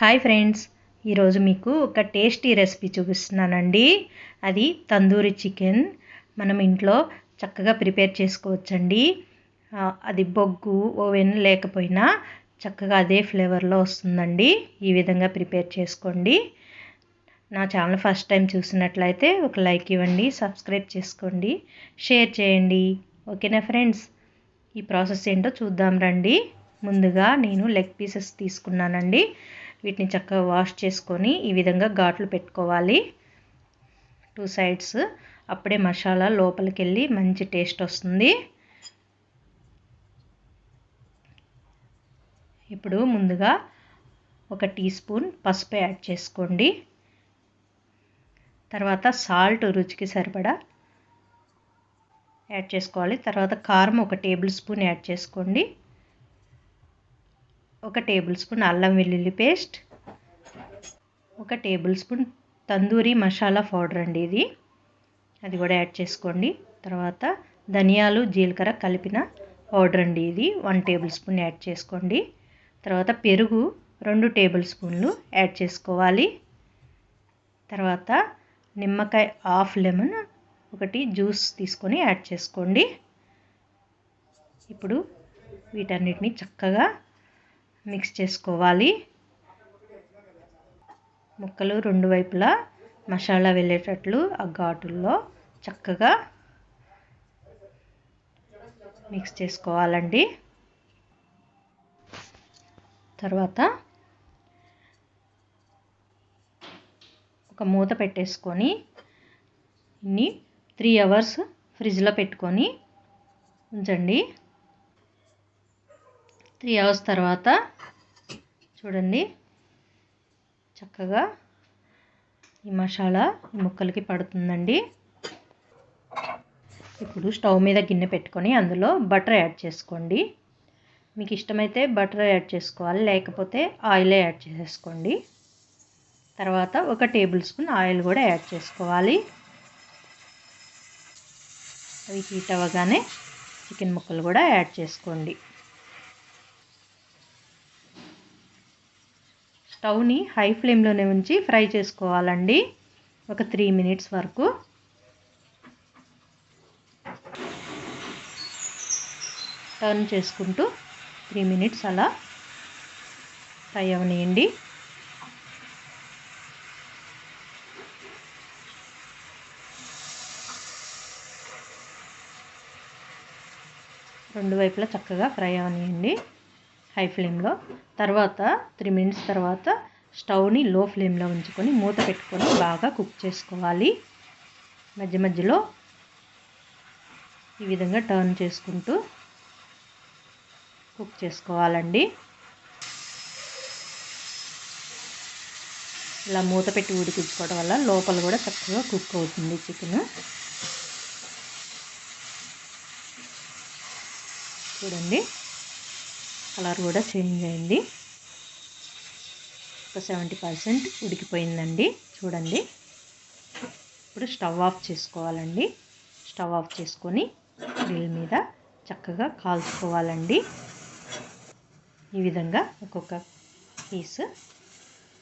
Hi friends ఈరోజు మీకు ఒక టేస్టీ రెసిపీ చూపిస్తున్నానండి. అది తందూరి చికెన్. మనం ఇంట్లో చక్కగా ప్రిపేర్ చేసుకోవచ్చండి. అది బొగ్గు ఓవెన్ లేకపోయినా చక్కగా అదే ఫ్లేవర్లో వస్తుందండి. ఈ విధంగా ప్రిపేర్ చేసుకోండి. నా ఛానల్ ఫస్ట్ టైం చూసినట్లయితే ఒక లైక్ ఇవ్వండి సబ్స్క్రైబ్ చేసుకోండి షేర్ చేయండి. ఓకేనా ఫ్రెండ్స్? ఈ ప్రాసెస్ ఏంటో చూద్దాం రండి. ముందుగా నేను లెగ్ పీసెస్ తీసుకున్నానండి. వీటిని చక్కగా వాష్ చేసుకొని ఈ విధంగా ఘాట్లు పెట్టుకోవాలి. టూ సైడ్స్ అప్పుడే మసాలా లోపలికి వెళ్ళి మంచి టేస్ట్ వస్తుంది. ఇప్పుడు ముందుగా ఒక టీ స్పూన్ పసుపు యాడ్ చేసుకోండి. తర్వాత సాల్ట్ రుచికి సరిపడా యాడ్ చేసుకోవాలి. తర్వాత కారం ఒక టేబుల్ స్పూన్ యాడ్ చేసుకోండి. ఒక టేబుల్ స్పూన్ అల్లం వెల్లుల్లి పేస్ట్ ఒక table spoon tandoori masala powder అండి ఇది. అది కూడా యాడ్ చేసుకోండి. తర్వాత ధనియాలు జీలకర్ర కలిపిన పౌడర్ అండి ఇది. వన్ టేబుల్ స్పూన్ యాడ్ చేసుకోండి. తర్వాత పెరుగు రెండు టేబుల్ స్పూన్లు యాడ్ చేసుకోవాలి. తర్వాత నిమ్మకాయ హాఫ్ లెమన్ ఒకటి జ్యూస్ తీసుకొని యాడ్ చేసుకోండి. ఇప్పుడు వీటన్నిటిని చక్కగా మిక్స్ చేసుకోవాలి. ముక్కలు రెండు వైపులా మసాలా వెళ్ళేటట్లు ఆ ఘాటుల్లో చక్కగా మిక్స్ చేసుకోవాలండి. తర్వాత ఒక మూత పెట్టేసుకొని ఇన్ని త్రీ అవర్స్ ఫ్రిడ్జ్లో పెట్టుకొని ఉంచండి. త్రీ అవర్స్ తర్వాత చూడండి. చక్కగా ఈ మసాలా ఈ ముక్కలకి పడుతుందండి. ఇప్పుడు స్టవ్ మీద గిన్నె పెట్టుకొని అందులో బటర్ యాడ్ చేసుకోండి. మీకు ఇష్టమైతే బటర్ యాడ్ చేసుకోవాలి లేకపోతే ఆయిలే యాడ్ చేసేసుకోండి తర్వాత ఒక టేబుల్ స్పూన్ ఆయిల్ కూడా యాడ్ చేసుకోవాలి. అవి హీట్ అవ్వగానే చికెన్ ముక్కలు కూడా యాడ్ చేసుకోండి. స్టవ్ని హై ఫ్లేమ్లోనే ఉంచి ఫ్రై చేసుకోవాలండి. ఒక త్రీ మినిట్స్ వరకు. టర్న్ చేసుకుంటూ త్రీ మినిట్స్ అలా ఫ్రై అవనియండి. రెండు వైపులా చక్కగా ఫ్రై అవనియండి. హై ఫ్లేమ్లో తర్వాత త్రీ మినిట్స్ తర్వాత స్టవ్ని లో ఫ్లేమ్లో ఉంచుకొని మూత పెట్టుకొని బాగా కుక్ చేసుకోవాలి. మధ్య మధ్యలో ఈ విధంగా టర్న్ చేసుకుంటూ కుక్ చేసుకోవాలండి. ఇలా మూత పెట్టి ఉడికించుకోవడం వల్ల లోపల కూడా చక్కగా కుక్ అవుతుంది చికెన్. చూడండి. కలర్ కూడా చేంజ్ అయింది. ఒక సెవెంటీ పర్సెంట్ ఉడికిపోయిందండి. చూడండి. ఇప్పుడు స్టవ్ ఆఫ్ చేసుకోవాలండి. స్టవ్ ఆఫ్ చేసుకొని గ్రిల్ మీద చక్కగా కాల్చుకోవాలండి. ఈ విధంగా ఒక్కొక్క పీస్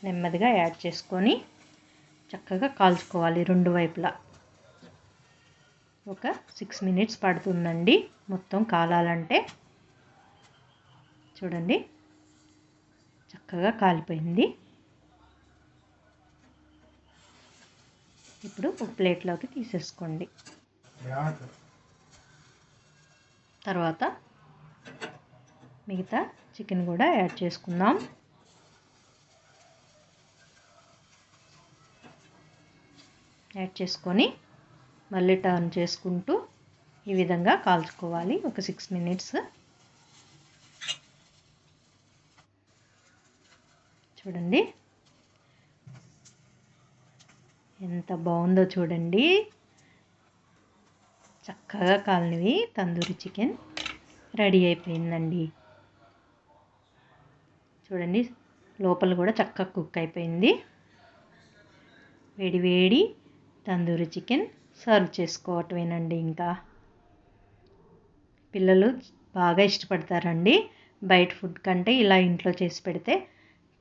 నెమ్మదిగా యాడ్ చేసుకొని చక్కగా కాల్చుకోవాలి రెండు వైపులా. ఒక సిక్స్ మినిట్స్ పడుతుందండి. మొత్తం కాలాలంటే చూడండి. చక్కగా కాలిపోయింది. ఇప్పుడు ఒక ప్లేట్లోకి తీసేసుకోండి. తర్వాత మిగతా చికెన్ కూడా యాడ్ చేసుకుందాం. యాడ్ చేసుకొని మళ్ళీ టర్న్ చేసుకుంటూ ఈ విధంగా కాల్చుకోవాలి. ఒక సిక్స్ మినిట్స్ చూడండి. ఎంత బాగుందో చూడండి. చక్కగా కాలినవి తందూరి చికెన్ రెడీ అయిపోయిందండి. చూడండి లోపల కూడా చక్కగా కుక్ అయిపోయింది. వేడి వేడి తందూరి చికెన్ సర్వ్ చేసుకోవటమేనండి ఇంకా. పిల్లలు బాగా ఇష్టపడతారండి. బయట ఫుడ్ కంటే ఇలా ఇంట్లో చేసి పెడితే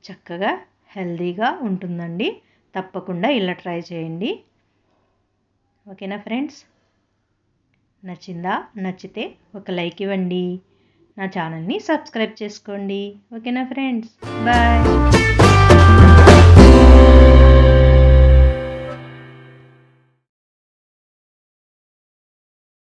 చక్కగా హెల్దీగా ఉంటుందండి. తప్పకుండా ఇలా ట్రై చేయండి. ఓకేనా ఫ్రెండ్స్? నచ్చిందా? నచ్చితే ఒక లైక్ ఇవ్వండి. నా ఛానల్ని సబ్స్క్రైబ్ చేసుకోండి. ఓకేనా ఫ్రెండ్స్? బాయ్.